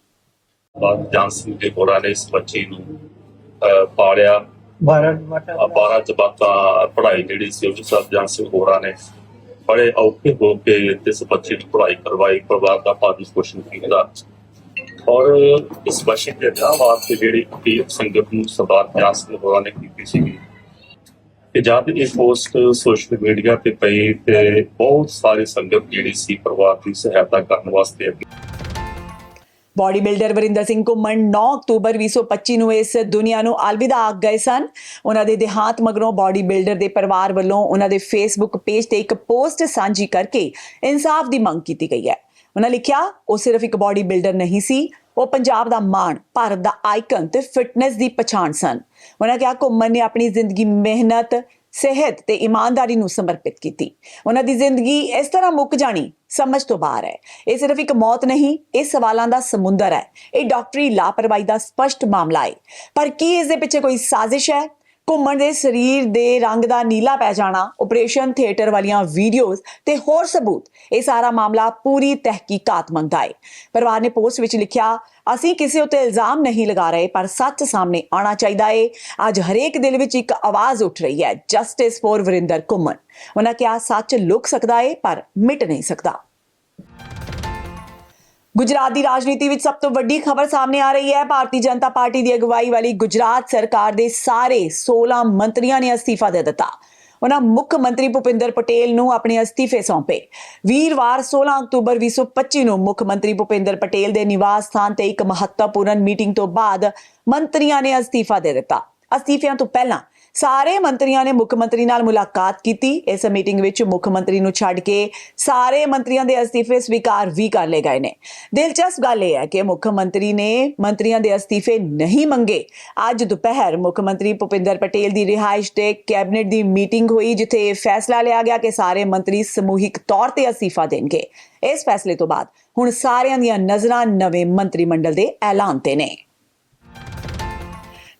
ਬਾਦ ਜਾਨਸੀ ਦੇ ਹੋਰਾਂ ਨੇ ਇਸ ਬੱਚੀ ਨੂੰ ਪਾਲਿਆ। 12 ਆਹ 12 ਜਮਾਤਾਂ ਪੜ੍ਹਾਈ ਜਿਹੜੀ ਸੀ ਉਹ ਵੀ ਸਭ ਜਾਨਸੀ ਹੋਰਾਂ ਨੇ। ਬੜੇ ਔਖੇ ਹੋ ਕੇ ਇਸ ਬੱਚੇ ਦੀ ਪੜ੍ਹਾਈ ਕਰਵਾਈ ਪਰਿਵਾਰ ਦਾ ਪਾਲਣ ਪੋਸ਼ਣ ਕੀਤਾ। ਔਰ ਇਸ ਬੱਚੇ ਦੇ ਵਿਆਹ ਵਾਸਤੇ ਜਿਹੜੀ ਕਿ ਸੰਗਤ ਨੂੰ ਸਰਦਾਰ ਸਿੰਘ ਹੋਰਾਂ ਨੇ ਕੀਤੀ ਸੀਗੀ ਤੇ ਜਦ ਇਹ ਪੋਸਟ ਸੋਸ਼ਲ ਮੀਡੀਆ ਤੇ ਪਈ ਤੇ ਬਹੁਤ ਸਾਰੀ ਸੰਗਤ ਜਿਹੜੀ ਸੀ ਪਰਿਵਾਰ ਦੀ ਸਹਾਇਤਾ ਕਰਨ ਵਾਸਤੇ ਅੱਗੇ ਬਾਡੀ ਬਿਲਡਰ ਵਰਿੰਦਰ ਸਿੰਘ ਘੁੰਮਣ 9 ਅਕਤੂਬਰ 2025 ਨੂੰ ਇਸ ਦੁਨੀਆ ਨੂੰ ਅਲਵਿਦਾ ਆਖ ਗਏ ਸਨ। ਉਹਨਾਂ ਦੇ ਦੇਹਾਂਤ ਮਗਰੋਂ ਬਾਡੀ ਬਿਲਡਰ ਦੇ ਪਰਿਵਾਰ ਵੱਲੋਂ ਉਹਨਾਂ ਦੇ ਫੇਸਬੁੱਕ ਪੇਜ ਤੇ ਇੱਕ ਪੋਸਟ ਸਾਂਝੀ ਕਰਕੇ ਇਨਸਾਫ ਦੀ ਮੰਗ ਕੀਤੀ ਗਈ ਹੈ। ਉਹਨਾਂ ਲਿਖਿਆ, ਉਹ ਸਿਰਫ ਇੱਕ ਬਾਡੀ ਬਿਲਡਰ ਨਹੀਂ ਸੀ, ਉਹ ਪੰਜਾਬ ਦਾ ਮਾਣ, ਭਾਰਤ ਦਾ ਆਈਕਨ ਤੇ ਫਿਟਨੈਸ ਦੀ ਪਛਾਣ ਸਨ। ਉਹਨਾਂ ਕਿਹਾ, ਘੁੰਮਣ ਨੇ ਆਪਣੀ ਜ਼ਿੰਦਗੀ ਮਿਹਨਤ, ਸਿਹਤ ਤੇ ਇਮਾਨਦਾਰੀ ਨੂੰ ਸਮਰਪਿਤ ਕੀਤੀ। ਉਹਨਾਂ ਦੀ ਜ਼ਿੰਦਗੀ ਇਸ ਤਰ੍ਹਾਂ ਮੁੱਕ ਜਾਣੀ ਸਮਝ ਤੋਂ ਬਾਹਰ ਹੈ। ਇਹ ਸਿਰਫ ਇੱਕ ਮੌਤ ਨਹੀਂ, ਇਹ ਸਵਾਲਾਂ ਦਾ ਸਮੁੰਦਰ ਹੈ। ਇਹ ਡਾਕਟਰੀ ਲਾਪਰਵਾਹੀ ਦਾ ਸਪਸ਼ਟ ਮਾਮਲਾ ਹੈ। ਪਰ ਕੀ ਇਸ ਦੇ ਪਿੱਛੇ ਕੋਈ ਸਾਜ਼ਿਸ਼ ਹੈ? ਘੁੰਮਣ ਦੇ ਸਰੀਰ ਦੇ ਰੰਗ ਦਾ ਨੀਲਾ ਪੈ ਜਾਣਾ ਆਪਰੇਸ਼ਨ ਥੀਏਟਰ ਵਾਲੀਆਂ ਵੀਡੀਓਜ਼ ਤੇ ਹੋਰ ਸਬੂਤ, ਇਹ ਸਾਰਾ ਮਾਮਲਾ ਪੂਰੀ ਤਹਿਕੀਕਾਤ ਮੰਗਦਾ ਹੈ ਪਰਿਵਾਰ ਨੇ ਪੋਸਟ ਵਿੱਚ ਲਿਖਿਆ, ਅਸੀਂ ਕਿਸੇ ਉੱਤੇ ਇਲਜ਼ਾਮ ਨਹੀਂ ਲਗਾ ਰਹੇ, ਪਰ ਸੱਚ ਸਾਹਮਣੇ ਆਉਣਾ ਚਾਹੀਦਾ ਹੈ ਅੱਜ ਹਰੇਕ ਦਿਲ ਵਿੱਚ ਇੱਕ ਆਵਾਜ਼ ਉੱਠ ਰਹੀ ਹੈ ਜਸਟਿਸ ਫॉर ਵਰਿੰਦਰ ਘੁੰਮਣ। ਉਹਨਾਂ ਕਿਹਾ, ਸੱਚ ਲੁਕ ਸਕਦਾ ਹੈ ਪਰ ਮਿਟ ਨਹੀਂ ਸਕਦਾ। ਗੁਜਰਾਤ ਦੀ ਰਾਜਨੀਤੀ ਵਿੱਚ ਸਭ ਤੋਂ ਵੱਡੀ ਖਬਰ ਸਾਹਮਣੇ ਆ ਰਹੀ ਹੈ। ਭਾਰਤੀ ਜਨਤਾ ਪਾਰਟੀ ਦੀ ਅਗਵਾਈ ਵਾਲੀ ਗੁਜਰਾਤ ਸਰਕਾਰ ਦੇ ਸਾਰੇ 16 ਮੰਤਰੀਆਂ ਨੇ ਅਸਤੀਫਾ ਦੇ ਦਿੱਤਾ। ਉਹਨਾਂ ਮੁੱਖ ਮੰਤਰੀ ਭੁਪਿੰਦਰ ਪਟੇਲ ਨੂੰ ਆਪਣੇ ਅਸਤੀਫੇ ਸੌਂਪੇ। ਵੀਰਵਾਰ 16 ਅਕਤੂਬਰ 2025 ਨੂੰ ਮੁੱਖ ਮੰਤਰੀ ਭੁਪਿੰਦਰ ਪਟੇਲ ਦੇ ਨਿਵਾਸ ਸਥਾਨ ਤੇ ਇੱਕ ਮਹੱਤਵਪੂਰਨ ਮੀਟਿੰਗ ਤੋਂ ਬਾਅਦ ਮੰਤਰੀਆਂ ਨੇ ਅਸਤੀਫਾ ਦੇ ਦਿੱਤਾ। ਅਸਤੀਫਿਆਂ ਤੋਂ ਪਹਿਲਾਂ ਸਾਰੇ ਮੰਤਰੀਆਂ ਨੇ ਮੁੱਖ ਮੰਤਰੀ ਨਾਲ ਮੁਲਾਕਾਤ ਕੀਤੀ। ਇਸ ਮੀਟਿੰਗ ਵਿੱਚ ਮੁੱਖ ਮੰਤਰੀ ਨੂੰ ਛੱਡ ਕੇ ਸਾਰੇ ਮੰਤਰੀਆਂ ਦੇ ਅਸਤੀਫੇ ਸਵੀਕਾਰ ਵੀ ਕਰ ਲਏ ਗਏ ਨੇ। ਦਿਲਚਸਪ ਗੱਲ ਇਹ ਹੈ ਕਿ ਮੁੱਖ ਮੰਤਰੀ ਨੇ ਮੰਤਰੀਆਂ ਦੇ ਅਸਤੀਫੇ ਨਹੀਂ ਮੰਗੇ। ਅੱਜ ਦੁਪਹਿਰ ਮੁੱਖ ਮੰਤਰੀ ਭੁਪਿੰਦਰ ਪਟੇਲ ਦੀ ਰਿਹਾਇਸ਼ ਤੇ ਕੈਬਨਿਟ ਦੀ ਮੀਟਿੰਗ ਹੋਈ, ਜਿੱਥੇ ਇਹ ਫੈਸਲਾ ਲਿਆ ਗਿਆ ਕਿ ਸਾਰੇ ਮੰਤਰੀ ਸਮੂਹਿਕ ਤੌਰ ਤੇ ਅਸਤੀਫਾ ਦੇਣਗੇ। ਇਸ ਫੈਸਲੇ ਤੋਂ ਬਾਅਦ ਹੁਣ ਸਾਰਿਆਂ ਦੀਆਂ ਨਜ਼ਰਾਂ ਨਵੇਂ ਮੰਤਰੀ ਮੰਡਲ ਦੇ ਐਲਾਨ ਤੇ ਨੇ।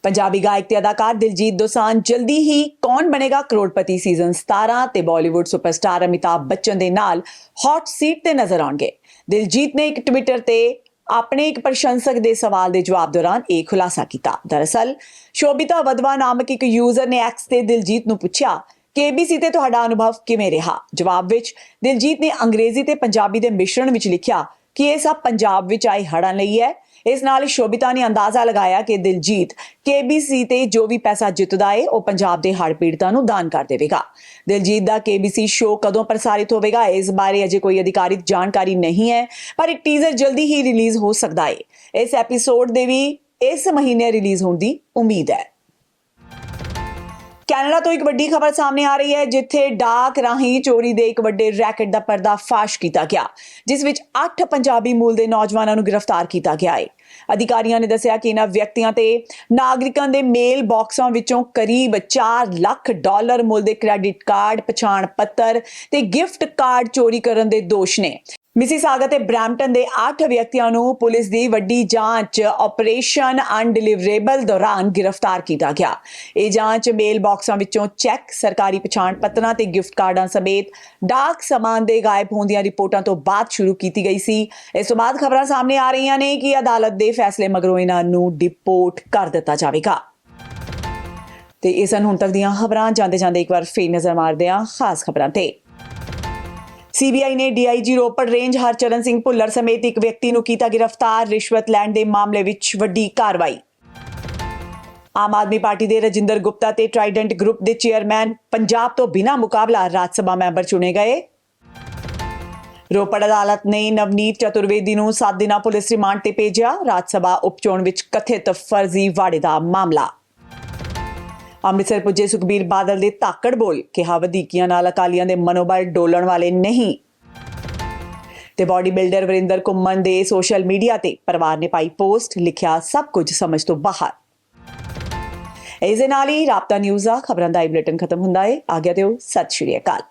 ਪੰਜਾਬੀ ਗਾਇਕ ਤੇ ਅਦਾਕਾਰ ਦਿਲਜੀਤ ਦੋਸਾਂਝ ਜਲਦੀ ਹੀ ਕੌਣ ਬਣੇਗਾ ਕਰੋੜਪਤੀ ਸੀਜ਼ਨ 17 ਤੇ ਬਾਲੀਵੁੱਡ ਸੁਪਰਸਟਾਰ ਅਮਿਤਾਭ ਬੱਚਨ ਦੇ ਨਾਲ ਹੌਟ ਸੀਟ ਤੇ ਨਜ਼ਰ ਆਉਣਗੇ। ਦਿਲਜੀਤ ਨੇ ਇੱਕ ਟਵਿੱਟਰ ਤੇ ਆਪਣੇ ਇੱਕ ਪ੍ਰਸ਼ੰਸਕ ਦੇ ਸਵਾਲ ਦੇ ਜਵਾਬ ਦੌਰਾਨ ਇਹ ਖੁਲਾਸਾ ਕੀਤਾ। ਦਰਅਸਲ, ਸ਼ੋਭਿਤਾ ਵਦਵਾ ਨਾਮਕ ਇੱਕ ਯੂਜ਼ਰ ਨੇ ਐਕਸ ਤੇ ਦਿਲਜੀਤ ਨੂੰ ਪੁੱਛਿਆ ਕੇਬੀਸੀ ਤੇ ਤੁਹਾਡਾ ਅਨੁਭਵ ਕਿਵੇਂ ਰਿਹਾ? ਜਵਾਬ ਵਿੱਚ, ਦਿਲਜੀਤ ਨੇ ਅੰਗਰੇਜ਼ੀ ਤੇ ਪੰਜਾਬੀ ਦੇ ਮਿਸ਼ਰਣ ਵਿੱਚ ਲਿਖਿਆ ਕਿ ਇਹ ਸਭ ਪੰਜਾਬ ਵਿੱਚ ਆਏ ਹੜ੍ਹਾਂ ਲਈ ਹੈ। ਇਸ ਨਾਲ ਸ਼ੋਭਿਤਾ ਨੇ ਅੰਦਾਜ਼ਾ ਲਗਾਇਆ ਕਿ ਦਿਲਜੀਤ ਕੇਬੀਸੀ ਤੇ ਜੋ ਵੀ ਪੈਸਾ ਜਿੱਤਦਾ ਏ, ਉਹ ਪੰਜਾਬ ਦੇ ਹੜ੍ਹ ਪੀੜਤਾਂ ਨੂੰ ਦਾਨ ਕਰ ਦੇਵੇਗਾ। ਦਿਲਜੀਤ ਦਾ ਕੇਬੀਸੀ ਸ਼ੋਅ ਕਦੋਂ ਪ੍ਰਸਾਰਿਤ ਹੋਵੇਗਾ, ਇਸ ਬਾਰੇ ਅਜੇ ਕੋਈ ਅਧਿਕਾਰਿਤ ਜਾਣਕਾਰੀ ਨਹੀਂ ਹੈ, ਪਰ ਇੱਕ ਟੀਜ਼ਰ ਜਲਦੀ ਹੀ ਰਿਲੀਜ਼ ਹੋ ਸਕਦਾ ਏ। ਇਸ ਐਪੀਸੋਡ ਦੇ ਵੀ ਇਸ ਮਹੀਨੇ ਰਿਲੀਜ਼ ਹੋਣ ਦੀ ਉਮੀਦ ਹੈ। ਕੈਨੇਡਾ ਤੋਂ ਇੱਕ ਵੱਡੀ ਖਬਰ ਸਾਹਮਣੇ ਆ ਰਹੀ ਹੈ, ਜਿੱਥੇ ਡਾਕ ਰਾਹੀਂ ਚੋਰੀ ਦੇ ਇੱਕ ਵੱਡੇ ਰੈਕਟ ਦਾ ਪਰਦਾਫਾਸ਼ ਕੀਤਾ ਗਿਆ, ਜਿਸ ਵਿੱਚ 8 ਪੰਜਾਬੀ ਮੂਲ ਦੇ ਨੌਜਵਾਨਾਂ ਨੂੰ ਗ੍ਰਿਫਤਾਰ ਕੀਤਾ ਗਿਆ ਹੈ ਅਧਿਕਾਰੀਆਂ ਨੇ ਦੱਸਿਆ ਕਿ ਇਹਨਾਂ ਵਿਅਕਤੀਆਂ ਤੇ ਨਾਗਰਿਕਾਂ ਦੇ ਮੇਲ ਬਾਕਸਾਂ ਵਿੱਚੋਂ ਕਰੀਬ 4 ਲੱਖ ਡਾਲਰ ਮੁੱਲ ਦੇ ਕ੍ਰੈਡਿਟ ਕਾਰਡ, ਪਛਾਣ ਪੱਤਰ ਤੇ ਗਿਫਟ ਕਾਰਡ ਚੋਰੀ ਕਰਨ ਦੇ ਦੋਸ਼ ਨੇ। ਮਿਸੀਸਾਗਾ ਤੇ ਬ੍ਰੈਂਪਟਨ ਦੇ 8 ਵਿਅਕਤੀਆਂ ਨੂੰ ਪੁਲਿਸ ਦੀ ਵੱਡੀ ਜਾਂਚ ਆਪਰੇਸ਼ਨ ਅਨਡਿਲੀਵਰੇਬਲ ਦੌਰਾਨ ਗ੍ਰਿਫਤਾਰ ਕੀਤਾ ਗਿਆ। ਇਹ ਜਾਂਚ ਮੇਲ ਬਾਕਸਾਂ ਵਿੱਚੋਂ ਚੈੱਕ ਸਰਕਾਰੀ ਪਛਾਣ ਪੱਤਰਾਂ ਤੇ ਗਿਫਟ ਕਾਰਡਾਂ ਸਮੇਤ ਡਾਕ ਸਮਾਨ ਦੇ ਗਾਇਬ ਹੋਣ ਦੀਆਂ ਰਿਪੋਰਟਾਂ ਤੋਂ ਬਾਅਦ ਸ਼ੁਰੂ ਕੀਤੀ ਗਈ ਸੀ। ਇਸ ਤੋਂ ਬਾਅਦ ਖਬਰਾਂ ਸਾਹਮਣੇ ਆ ਰਹੀਆਂ ਨੇ ਕਿ ਅਦਾਲਤ ਦੇ ਫੈਸਲੇ ਮਗਰੋਂ ਇਹਨਾਂ ਨੂੰ ਡਿਪੋਰਟ ਕਰ ਦਿੱਤਾ ਜਾਵੇਗਾ। ਤੇ ਇਹ ਸਨ ਹੁਣ ਤੱਕ ਦੀਆਂ ਖਬਰਾਂ ਜਾਂਦੇ ਜਾਂਦੇ ਇੱਕ ਵਾਰ ਫੇਰ ਨਜ਼ਰ ਮਾਰਦੇ ਹਾਂ ਖਾਸ ਖਬਰਾਂ ਤੇ। ਸੀਬੀਆਈ ਨੇ ਡੀਆਈਜੀ ਰੋਪੜ ਰੇਂਜ ਹਰਚਰਨ ਸਿੰਘ ਭੁੱਲਰ ਸਮੇਤ ਇੱਕ ਵਿਅਕਤੀ ਨੂੰ ਕੀਤਾ ਗ੍ਰਿਫਤਾਰ, ਰਿਸ਼ਵਤ ਲੈਣ ਦੇ ਮਾਮਲੇ ਵਿੱਚ ਵੱਡੀ ਕਾਰਵਾਈ। ਆਮ ਆਦਮੀ ਪਾਰਟੀ ਦੇ ਰਜਿੰਦਰ ਗੁਪਤਾ ਤੇ ਟ੍ਰਾਈਡੈਂਟ ਗਰੁੱਪ ਦੇ ਚੇਅਰਮੈਨ ਪੰਜਾਬ ਤੋਂ ਬਿਨਾਂ ਮੁਕਾਬਲਾ ਰਾਜ ਸਭਾ ਮੈਂਬਰ ਚੁਣੇ ਗਏ। ਰੋਪੜ ਅਦਾਲਤ ਨੇ ਨਵਨੀਤ ਚਤੁਰਵੇਦੀ ਨੂੰ 7 ਦਿਨਾਂ ਪੁਲਿਸ ਰਿਮਾਂਡ ਤੇ ਭੇਜਿਆ। ਰਾਜ ਸਭਾ ਉਪਚੋਣ ਵਿੱਚ ਕਥਿਤ ਫਰਜ਼ੀ ਵਾੜੇ ਦਾ ਮਾਮਲਾ ਅੰਮ੍ਰਿਤਸਰ ਪੁੱਜੇ ਸੁਖਬੀਰ ਬਾਦਲ ਦੇ ਤਾਕੜ ਬੋਲ ਕਿਹਾ ਵਧੀਕੀਆਂ ਨਾਲ ਅਕਾਲੀਆਂ ਦੇ ਮਨੋਬਲ ਡੋਲਣ ਵਾਲੇ ਨਹੀਂ। ਤੇ ਬਾਡੀ ਬਿਲਡਰ ਵਰਿੰਦਰ ਕੁੰਮਨ ਦੇ ਸੋਸ਼ਲ ਮੀਡੀਆ ਤੇ ਪਰਿਵਾਰ ਨੇ ਪਾਈ ਪੋਸਟ, ਲਿਖਿਆ ਸਭ ਕੁਝ ਸਮਝ ਤੋਂ ਬਾਹਰ। ਇਸ ਦੇ ਨਾਲ ਹੀ ਰਾਪਤਾ ਨਿਊਜ਼ ਆ ਖਬਰਾਂ ਦਾ ਇਹ ਬੁਲੇਟਿਨ ਖਤਮ ਹੁੰਦਾ ਹੈ ਗਿਆ ਦਿਓ ਸਤਿ ਸ਼੍ਰੀ ਅਕਾਲ।